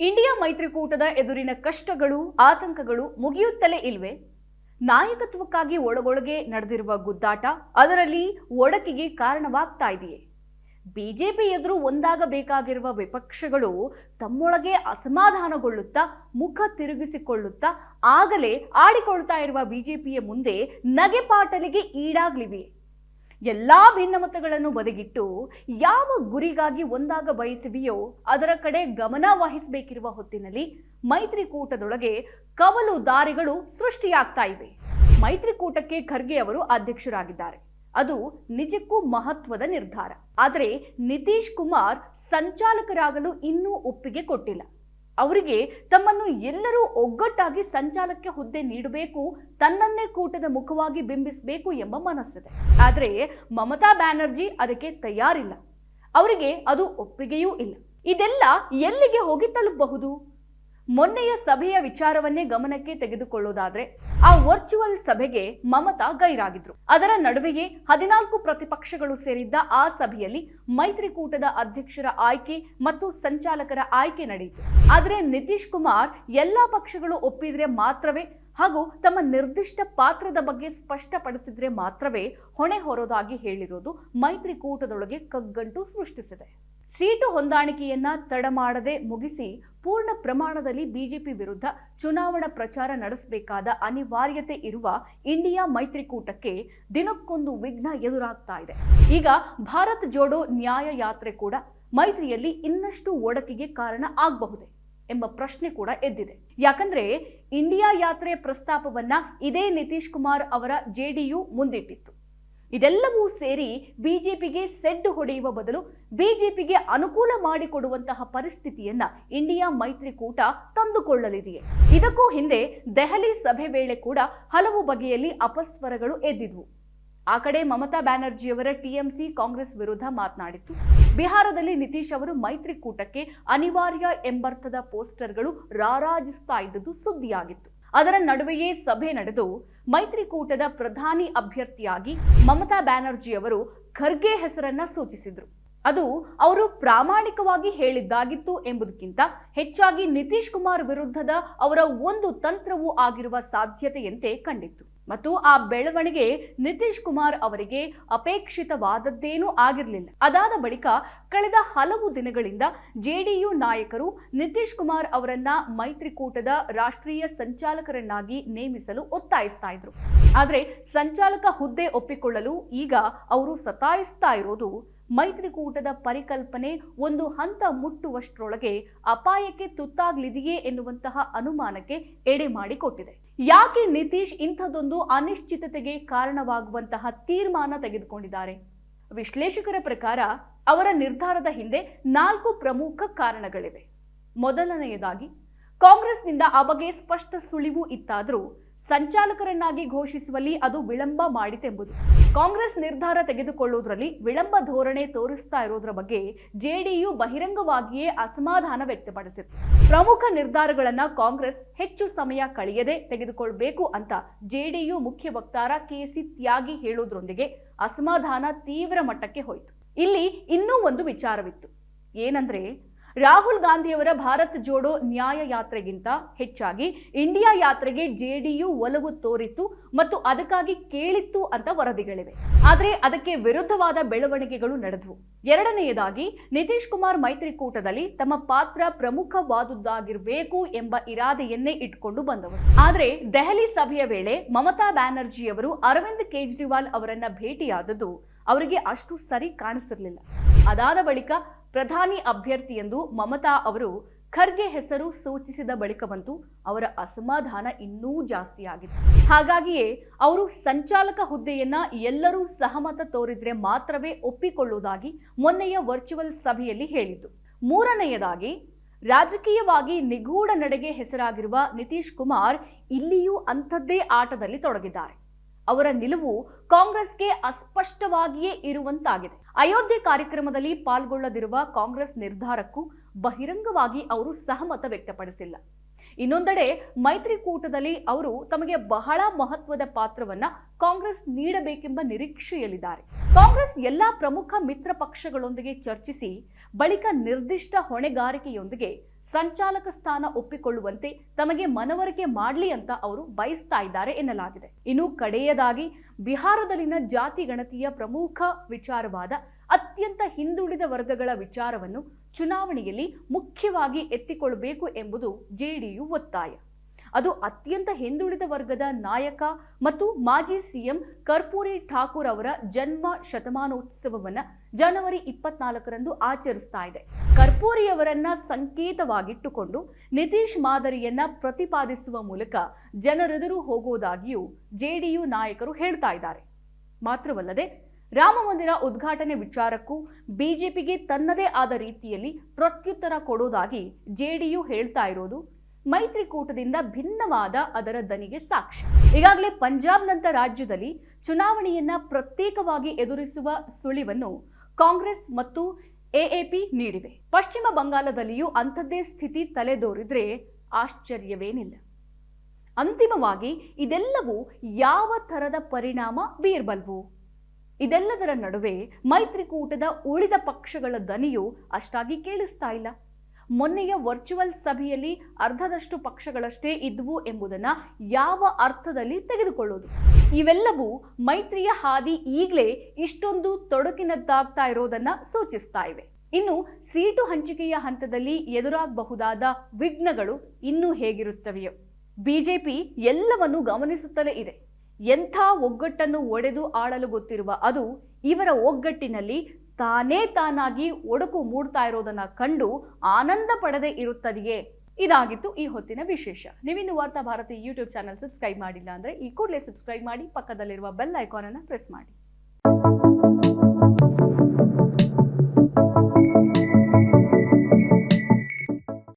India ಮೈತ್ರಿಕೂಟದ ಎದುರಿನ ಕಷ್ಟಗಳು, ಆತಂಕಗಳು ಮುಗಿಯುತ್ತಲೇ ಇಲ್ವೇ? ನಾಯಕತ್ವಕ್ಕಾಗಿ ಒಳಗೊಳಗೆ ನಡೆದಿರುವ ಗುದ್ದಾಟ ಅದರಲ್ಲಿ ಒಡಕಿಗೆ ಕಾರಣವಾಗ್ತಾ ಇದೆಯೇ? ಬಿಜೆಪಿ ಎದುರು ಒಂದಾಗಬೇಕಾಗಿರುವ ವಿಪಕ್ಷಗಳು ತಮ್ಮೊಳಗೆ ಅಸಮಾಧಾನಗೊಳ್ಳುತ್ತಾ, ಮುಖ ತಿರುಗಿಸಿಕೊಳ್ಳುತ್ತಾ, ಆಗಲೇ ಆಡಿಕೊಳ್ತಾ ಇರುವ ಬಿಜೆಪಿಯ ಮುಂದೆ ನಗೆಪಾಟಲಿಗೆ ಈಡಾಗ್ಲಿವೆ. ಎಲ್ಲಾ ಭಿನ್ನಮತಗಳನ್ನು ಬದಿಗಿಟ್ಟು ಯಾವ ಗುರಿಗಾಗಿ ಒಂದಾಗ ಬಯಸಿವೆಯೋ ಅದರ ಕಡೆ ಗಮನ ವಹಿಸಬೇಕಿರುವ ಹೊತ್ತಿನಲ್ಲಿ ಮೈತ್ರಿಕೂಟದೊಳಗೆ ಕವಲು ದಾರಿಗಳು ಸೃಷ್ಟಿಯಾಗ್ತಾ ಇವೆ. ಮೈತ್ರಿಕೂಟಕ್ಕೆ ಖರ್ಗೆ ಅವರು ಅಧ್ಯಕ್ಷರಾಗಿದ್ದಾರೆ. ಅದು ನಿಜಕ್ಕೂ ಮಹತ್ವದ ನಿರ್ಧಾರ. ಆದರೆ ನಿತೀಶ್ ಕುಮಾರ್ ಸಂಚಾಲಕರಾಗಲು ಇನ್ನೂ ಒಪ್ಪಿಗೆ ಕೊಟ್ಟಿಲ್ಲ. ಅವರಿಗೆ ತಮ್ಮನ್ನು ಎಲ್ಲರೂ ಒಗ್ಗಟ್ಟಾಗಿ ಸಂಚಾಲಕ್ಕೆ ಹುದ್ದೆ ನೀಡಬೇಕು, ತನ್ನನ್ನೇ ಕೂಟದ ಮುಖವಾಗಿ ಬಿಂಬಿಸಬೇಕು ಎಂಬ ಮನಸ್ಸಿದೆ. ಆದರೆ ಮಮತಾ ಬ್ಯಾನರ್ಜಿ ಅದಕ್ಕೆ ತಯಾರಿಲ್ಲ. ಅವರಿಗೆ ಅದು ಒಪ್ಪಿಗೆಯೂ ಇಲ್ಲ. ಇದೆಲ್ಲ ಎಲ್ಲಿಗೆ ಹೋಗಿ ತಲುಪಬಹುದು? ಮೊನ್ನೆಯ ಸಭೆಯ ವಿಚಾರವನ್ನೇ ಗಮನಕ್ಕೆ ತೆಗೆದುಕೊಳ್ಳೋದಾದ್ರೆ, ಆ ವರ್ಚುವಲ್ ಸಭೆಗೆ ಮಮತಾ ಗೈರಾಗಿದ್ರು. ಅದರ ನಡುವೆಯೇ ಹದಿನಾಲ್ಕು ಪ್ರತಿಪಕ್ಷಗಳು ಸೇರಿದ್ದ ಆ ಸಭೆಯಲ್ಲಿ ಮೈತ್ರಿಕೂಟದ ಅಧ್ಯಕ್ಷರ ಆಯ್ಕೆ ಮತ್ತು ಸಂಚಾಲಕರ ಆಯ್ಕೆ ನಡೆಯಿತು. ಆದರೆ ನಿತೀಶ್ ಕುಮಾರ್ ಎಲ್ಲಾ ಪಕ್ಷಗಳು ಒಪ್ಪಿದ್ರೆ ಮಾತ್ರವೇ ಹಾಗೂ ತಮ್ಮ ನಿರ್ದಿಷ್ಟ ಪಾತ್ರದ ಬಗ್ಗೆ ಸ್ಪಷ್ಟಪಡಿಸಿದ್ರೆ ಮಾತ್ರವೇ ಹೊಣೆ ಹೊರೋದಾಗಿ ಹೇಳಿರೋದು ಮೈತ್ರಿಕೂಟದೊಳಗೆ ಕಗ್ಗಂಟು ಸೃಷ್ಟಿಸಿದೆ. ಸೀಟು ಹೊಂದಾಣಿಕೆಯನ್ನ ತಡ ಮಾಡದೆ ಮುಗಿಸಿ ಪೂರ್ಣ ಪ್ರಮಾಣದಲ್ಲಿ ಬಿಜೆಪಿ ವಿರುದ್ಧ ಚುನಾವಣಾ ಪ್ರಚಾರ ನಡೆಸಬೇಕಾದ ಅನಿವಾರ್ಯತೆ ಇರುವ ಇಂಡಿಯಾ ಮೈತ್ರಿಕೂಟಕ್ಕೆ ದಿನಕ್ಕೊಂದು ವಿಘ್ನ ಎದುರಾಗ್ತಾ ಇದೆ. ಈಗ ಭಾರತ್ ಜೋಡೋ ನ್ಯಾಯ ಯಾತ್ರೆ ಕೂಡ ಮೈತ್ರಿಯಲ್ಲಿ ಇನ್ನಷ್ಟು ಒಡಕಿಗೆ ಕಾರಣ ಆಗಬಹುದೇ ಎಂಬ ಪ್ರಶ್ನೆ ಕೂಡ ಎದ್ದಿದೆ. ಯಾಕಂದ್ರೆ ಇಂಡಿಯಾ ಯಾತ್ರೆ ಪ್ರಸ್ತಾಪವನ್ನ ಇದೇ ನಿತೀಶ್ ಕುಮಾರ್ ಅವರ ಜೆಡಿಯು ಮುಂದಿಟ್ಟಿತ್ತು. ಇದೆಲ್ಲವೂ ಸೇರಿ ಬಿಜೆಪಿಗೆ ಸೆಡ್ಡು ಹೊಡೆಯುವ ಬದಲು ಬಿಜೆಪಿಗೆ ಅನುಕೂಲ ಮಾಡಿಕೊಡುವಂತಹ ಪರಿಸ್ಥಿತಿಯನ್ನ ಇಂಡಿಯಾ ಮೈತ್ರಿಕೂಟ ತಂದುಕೊಳ್ಳಲಿದೆಯೇ? ಇದಕ್ಕೂ ಹಿಂದೆ ದೆಹಲಿ ಸಭೆ ವೇಳೆ ಕೂಡ ಹಲವು ಬಗೆಯಲ್ಲಿ ಅಪಸ್ವರಗಳು ಎದ್ದಿದ್ವು. ಆ ಕಡೆ ಮಮತಾ ಬ್ಯಾನರ್ಜಿಯವರ ಟಿಎಂಸಿ ಕಾಂಗ್ರೆಸ್ ವಿರುದ್ಧ ಮಾತನಾಡಿತ್ತು. ಬಿಹಾರದಲ್ಲಿ ನಿತೀಶ್ ಅವರು ಮೈತ್ರಿಕೂಟಕ್ಕೆ ಅನಿವಾರ್ಯ ಎಂಬರ್ಥದ ಪೋಸ್ಟರ್ಗಳು ರಾರಾಜಿಸ್ತಾ ಇದ್ದದ್ದು ಸುದ್ದಿಯಾಗಿತ್ತು. ಅದರ ನಡುವೆಯೇ ಸಭೆ ನಡೆದು ಮೈತ್ರಿಕೂಟದ ಪ್ರಧಾನಿ ಅಭ್ಯರ್ಥಿಯಾಗಿ ಮಮತಾ ಬ್ಯಾನರ್ಜಿ ಅವರು ಖರ್ಗೆ ಹೆಸರನ್ನ ಸೂಚಿಸಿದ್ರು. ಅದು ಅವರು ಪ್ರಾಮಾಣಿಕವಾಗಿ ಹೇಳಿದ್ದಾಗಿತ್ತು ಎಂಬುದಕ್ಕಿಂತ ಹೆಚ್ಚಾಗಿ ನಿತೀಶ್ ಕುಮಾರ್ ವಿರುದ್ಧದ ಅವರ ಒಂದು ತಂತ್ರವೂ ಆಗಿರುವ ಸಾಧ್ಯತೆಯಂತೆ ಕಂಡಿತ್ತು. ಮತ್ತು ಆ ಬೆಳವಣಿಗೆ ನಿತೀಶ್ ಕುಮಾರ್ ಅವರಿಗೆ ಅಪೇಕ್ಷಿತವಾದದ್ದೇನೂ ಆಗಿರಲಿಲ್ಲ. ಅದಾದ ಬಳಿಕ ಕಳೆದ ಹಲವು ದಿನಗಳಿಂದ ಜೆಡಿಯು ನಾಯಕರು ನಿತೀಶ್ ಕುಮಾರ್ ಅವರನ್ನ ಮೈತ್ರಿಕೂಟದ ರಾಷ್ಟ್ರೀಯ ಸಂಚಾಲಕರನ್ನಾಗಿ ನೇಮಿಸಲು ಒತ್ತಾಯಿಸ್ತಾ ಇದ್ರು. ಆದರೆ ಸಂಚಾಲಕ ಹುದ್ದೆ ಒಪ್ಪಿಕೊಳ್ಳಲು ಈಗ ಅವರು ಸತಾಯಿಸ್ತಾ ಇರೋದು ಮೈತ್ರಿಕೂಟದ ಪರಿಕಲ್ಪನೆ ಒಂದು ಹಂತ ಮುಟ್ಟುವಷ್ಟರೊಳಗೆ ಅಪಾಯಕ್ಕೆ ತುತ್ತಾಗ್ಲಿದೆಯೇ ಎನ್ನುವಂತಹ ಅನುಮಾನಕ್ಕೆ ಎಡೆ ಮಾಡಿಕೊಟ್ಟಿದೆ. ಯಾಕೆ ನಿತೀಶ್ ಇಂಥದೊಂದು ಅನಿಶ್ಚಿತತೆಗೆ ಕಾರಣವಾಗುವಂತಹ ತೀರ್ಮಾನ ತೆಗೆದುಕೊಂಡಿದ್ದಾರೆ? ವಿಶ್ಲೇಷಕರ ಪ್ರಕಾರ ಅವರ ನಿರ್ಧಾರದ ಹಿಂದೆ ನಾಲ್ಕು ಪ್ರಮುಖ ಕಾರಣಗಳಿವೆ. ಮೊದಲನೆಯದಾಗಿ, ಕಾಂಗ್ರೆಸ್ನಿಂದ ಆ ಬಗ್ಗೆ ಸ್ಪಷ್ಟ ಸುಳಿವು ಇತ್ತಾದರೂ ಸಂಚಾಲಕರನ್ನಾಗಿ ಘೋಷಿಸುವಲ್ಲಿ ಅದು ವಿಳಂಬ ಮಾಡಿತೆಂಬುದು. ಕಾಂಗ್ರೆಸ್ ನಿರ್ಧಾರ ತೆಗೆದುಕೊಳ್ಳುವುದರಲ್ಲಿ ವಿಳಂಬ ಧೋರಣೆ ತೋರಿಸ್ತಾ ಇರೋದ್ರ ಬಗ್ಗೆ ಜೆಡಿಯು ಬಹಿರಂಗವಾಗಿಯೇ ಅಸಮಾಧಾನ ವ್ಯಕ್ತಪಡಿಸಿತ್ತು. ಪ್ರಮುಖ ನಿರ್ಧಾರಗಳನ್ನ ಕಾಂಗ್ರೆಸ್ ಹೆಚ್ಚು ಸಮಯ ಕಳೆಯದೆ ತೆಗೆದುಕೊಳ್ಬೇಕು ಅಂತ ಜೆಡಿಯು ಮುಖ್ಯ ವಕ್ತಾರ ಕೆಸಿ ತ್ಯಾಗಿ ಹೇಳೋದ್ರೊಂದಿಗೆ ಅಸಮಾಧಾನ ತೀವ್ರ ಮಟ್ಟಕ್ಕೆ ಹೋಯಿತು. ಇಲ್ಲಿ ಇನ್ನೂ ಒಂದು ವಿಚಾರವಿತ್ತು. ಏನಂದ್ರೆ ರಾಹುಲ್ ಗಾಂಧಿಯವರ ಭಾರತ್ ಜೋಡೋ ನ್ಯಾಯ ಯಾತ್ರೆಗಿಂತ ಹೆಚ್ಚಾಗಿ ಇಂಡಿಯಾ ಯಾತ್ರೆಗೆ ಜೆಡಿಯು ಒಲವು ತೋರಿತ್ತು ಮತ್ತು ಅದಕ್ಕಾಗಿ ಕೇಳಿತ್ತು ಅಂತ ವರದಿಗಳಿವೆ. ಆದರೆ ಅದಕ್ಕೆ ವಿರುದ್ಧವಾದ ಬೆಳವಣಿಗೆಗಳು ನಡೆದವು. ಎರಡನೆಯದಾಗಿ, ನಿತೀಶ್ ಕುಮಾರ್ ಮೈತ್ರಿಕೂಟದಲ್ಲಿ ತಮ್ಮ ಪಾತ್ರ ಪ್ರಮುಖವಾದುದಾಗಿರಬೇಕು ಎಂಬ ಇರಾದೆಯನ್ನೇ ಇಟ್ಕೊಂಡು ಬಂದವರು. ಆದರೆ ದೆಹಲಿ ಸಭೆಯ ವೇಳೆ ಮಮತಾ ಬ್ಯಾನರ್ಜಿಯವರು ಅರವಿಂದ್ ಕೇಜ್ರಿವಾಲ್ ಅವರನ್ನ ಭೇಟಿಯಾದದ್ದು ಅವರಿಗೆ ಅಷ್ಟು ಸರಿ ಕಾಣಿಸಿರಲಿಲ್ಲ. ಅದಾದ ಬಳಿಕ ಪ್ರಧಾನಿ ಅಭ್ಯರ್ಥಿ ಎಂದು ಮಮತಾ ಅವರು ಖರ್ಗೆ ಹೆಸರು ಸೂಚಿಸಿದ ಬಳಿಕವಂತೂ ಅವರ ಅಸಮಾಧಾನ ಇನ್ನೂ ಜಾಸ್ತಿ ಆಗಿತ್ತು ಹಾಗಾಗಿಯೇ ಅವರು ಸಂಚಾಲಕ ಹುದ್ದೆಯನ್ನ ಎಲ್ಲರೂ ಸಹಮತ ತೋರಿದ್ರೆ ಮಾತ್ರವೇ ಒಪ್ಪಿಕೊಳ್ಳುವುದಾಗಿ ಮೊನ್ನೆಯ ವರ್ಚುವಲ್ ಸಭೆಯಲ್ಲಿ ಹೇಳಿತು ಮೂರನೆಯದಾಗಿ, ರಾಜಕೀಯವಾಗಿ ನಿಗೂಢ ನಡೆಗೆ ಹೆಸರಾಗಿರುವ ನಿತೀಶ್ ಕುಮಾರ್ ಇಲ್ಲಿಯೂ ಅಂಥದ್ದೇ ಆಟದಲ್ಲಿ ತೊಡಗಿದ್ದಾರೆ. ಅವರ ನಿಲುವು ಕಾಂಗ್ರೆಸ್ಗೆ ಅಸ್ಪಷ್ಟವಾಗಿಯೇ ಇರುವಂತಾಗಿದೆ. ಅಯೋಧ್ಯೆ ಕಾರ್ಯಕ್ರಮದಲ್ಲಿ ಪಾಲ್ಗೊಳ್ಳದಿರುವ ಕಾಂಗ್ರೆಸ್ ನಿರ್ಧಾರಕ್ಕೂ ಬಹಿರಂಗವಾಗಿ ಅವರು ಸಹಮತ ವ್ಯಕ್ತಪಡಿಸಿಲ್ಲ. ಇನ್ನೊಂದೆಡೆ ಮೈತ್ರಿಕೂಟದಲ್ಲಿ ಅವರು ತಮಗೆ ಬಹಳ ಮಹತ್ವದ ಪಾತ್ರವನ್ನ ಕಾಂಗ್ರೆಸ್ ನೀಡಬೇಕೆಂಬ ನಿರೀಕ್ಷೆಯಲ್ಲಿದ್ದಾರೆ. ಕಾಂಗ್ರೆಸ್ ಎಲ್ಲಾ ಪ್ರಮುಖ ಮಿತ್ರ ಪಕ್ಷಗಳೊಂದಿಗೆ ಚರ್ಚಿಸಿ, ಬಳಿಕ ನಿರ್ದಿಷ್ಟ ಹೊಣೆಗಾರಿಕೆಯೊಂದಿಗೆ ಸಂಚಾಲಕ ಸ್ಥಾನ ಒಪ್ಪಿಕೊಳ್ಳುವಂತೆ ತಮಗೆ ಮನವರಿಕೆ ಮಾಡಲಿ ಅಂತ ಅವರು ಬಯಸ್ತಾ ಇದ್ದಾರೆ ಎನ್ನಲಾಗಿದೆ. ಇನ್ನು ಕಡೆಯದಾಗಿ ಬಿಹಾರದಲ್ಲಿನ ಜಾತಿ ಗಣತಿಯ ಪ್ರಮುಖ ವಿಚಾರವಾದ ಅತ್ಯಂತ ಹಿಂದುಳಿದ ವರ್ಗಗಳ ವಿಚಾರವನ್ನು ಚುನಾವಣೆಯಲ್ಲಿ ಮುಖ್ಯವಾಗಿ ಎತ್ತಿಕೊಳ್ಳಬೇಕು ಎಂಬುದು ಜೆಡಿಯು ಒತ್ತಾಯ. ಅದು ಅತ್ಯಂತ ಹಿಂದುಳಿದ ವರ್ಗದ ನಾಯಕ ಮತ್ತು ಮಾಜಿ ಸಿಎಂ ಕರ್ಪೂರಿ ಠಾಕೂರ್ ಅವರ ಜನ್ಮ ಶತಮಾನೋತ್ಸವವನ್ನು ಜನವರಿ ಇಪ್ಪತ್ನಾಲ್ಕರಂದು ಆಚರಿಸ್ತಾ ಇದೆ. ಕರ್ಪೂರಿಯವರನ್ನ ಸಂಕೇತವಾಗಿಟ್ಟುಕೊಂಡು ನಿತೀಶ್ ಮಾದರಿಯನ್ನ ಪ್ರತಿಪಾದಿಸುವ ಮೂಲಕ ಜನರೆದುರು ಹೋಗುವುದಾಗಿಯೂ ಜೆಡಿಯು ನಾಯಕರು ಹೇಳ್ತಾ ಇದ್ದಾರೆ. ಮಾತ್ರವಲ್ಲದೆ ರಾಮ ಮಂದಿರ ಉದ್ಘಾಟನೆ ವಿಚಾರಕ್ಕೂ ಬಿಜೆಪಿಗೆ ತನ್ನದೇ ಆದ ರೀತಿಯಲ್ಲಿ ಪ್ರತ್ಯುತ್ತರ ಕೊಡೋದಾಗಿ ಜೆಡಿಯು ಹೇಳ್ತಾ ಇರೋದು ಮೈತ್ರಿಕೂಟದಿಂದ ಭಿನ್ನವಾದ ಅದರ ದನಿಗೆ ಸಾಕ್ಷಿ. ಈಗಾಗಲೇ ಪಂಜಾಬ್ನಂಥ ರಾಜ್ಯದಲ್ಲಿ ಚುನಾವಣೆಯನ್ನ ಪ್ರತ್ಯೇಕವಾಗಿ ಎದುರಿಸುವ ಸುಳಿವನ್ನು ಕಾಂಗ್ರೆಸ್ ಮತ್ತು ಎಎಪಿ ನೀಡಿವೆ. ಪಶ್ಚಿಮ ಬಂಗಾಳದಲ್ಲಿಯೂ ಅಂಥದ್ದೇ ಸ್ಥಿತಿ ತಲೆದೋರಿದ್ರೆ ಆಶ್ಚರ್ಯವೇನಿಲ್ಲ. ಅಂತಿಮವಾಗಿ ಇದೆಲ್ಲವೂ ಯಾವ ಥರದ ಪರಿಣಾಮ ಬೀರ್ಬಲ್ವು? ಇದೆಲ್ಲದರ ನಡುವೆ ಮೈತ್ರಿಕೂಟದ ಉಳಿದ ಪಕ್ಷಗಳ ದನಿಯು ಅಷ್ಟಾಗಿ ಕೇಳಿಸ್ತಾ ಇಲ್ಲ. ಮೊನ್ನೆಯ ವರ್ಚುವಲ್ ಸಭೆಯಲ್ಲಿ ಅರ್ಧದಷ್ಟು ಪಕ್ಷಗಳಷ್ಟೇ ಇದ್ವು ಎಂಬುದನ್ನು ಯಾವ ಅರ್ಥದಲ್ಲಿ ತೆಗೆದುಕೊಳ್ಳೋದು? ಇವೆಲ್ಲವೂ ಮೈತ್ರಿಯ ಹಾದಿ ಈಗಲೇ ಇಷ್ಟೊಂದು ತೊಡಕಿನದ್ದಾಗ್ತಾ ಇರೋದನ್ನ ಸೂಚಿಸ್ತಾ ಇವೆ. ಇನ್ನು ಸೀಟು ಹಂಚಿಕೆಯ ಹಂತದಲ್ಲಿ ಎದುರಾಗಬಹುದಾದ ವಿಘ್ನಗಳು ಇನ್ನೂ ಹೇಗಿರುತ್ತವೆಯೋ? ಬಿಜೆಪಿ ಎಲ್ಲವನ್ನು ಗಮನಿಸುತ್ತಲೇ ಇದೆ. ಎಂಥ ಒಗ್ಗಟ್ಟನ್ನು ಒಡೆದು ಆಳಲು ಗೊತ್ತಿರುವ ಅದು ಇವರ ಒಗ್ಗಟ್ಟಿನಲ್ಲಿ ತಾನೇ ತಾನಾಗಿ ಒಡಕು ಮೂಡ್ತಾ ಇರೋದನ್ನ ಕಂಡು ಆನಂದ ಪಡದೆ ಇರುತ್ತದೆಯೇ? ಇದಾಗಿತ್ತು ಈ ಹೊತ್ತಿನ ವಿಶೇಷ. ನೀವಿನ್ನು ವಾರ್ತಾ ಭಾರತಿ ಯೂಟ್ಯೂಬ್ ಚಾನಲ್ ಸಬ್ಸ್ಕ್ರೈಬ್ ಮಾಡಿಲ್ಲ ಅಂದ್ರೆ ಈ ಕೂಡಲೇ ಸಬ್ಸ್ಕ್ರೈಬ್ ಮಾಡಿ, ಪಕ್ಕದಲ್ಲಿರುವ ಬೆಲ್ ಐಕಾನ್ ಅನ್ನು ಪ್ರೆಸ್ ಮಾಡಿ.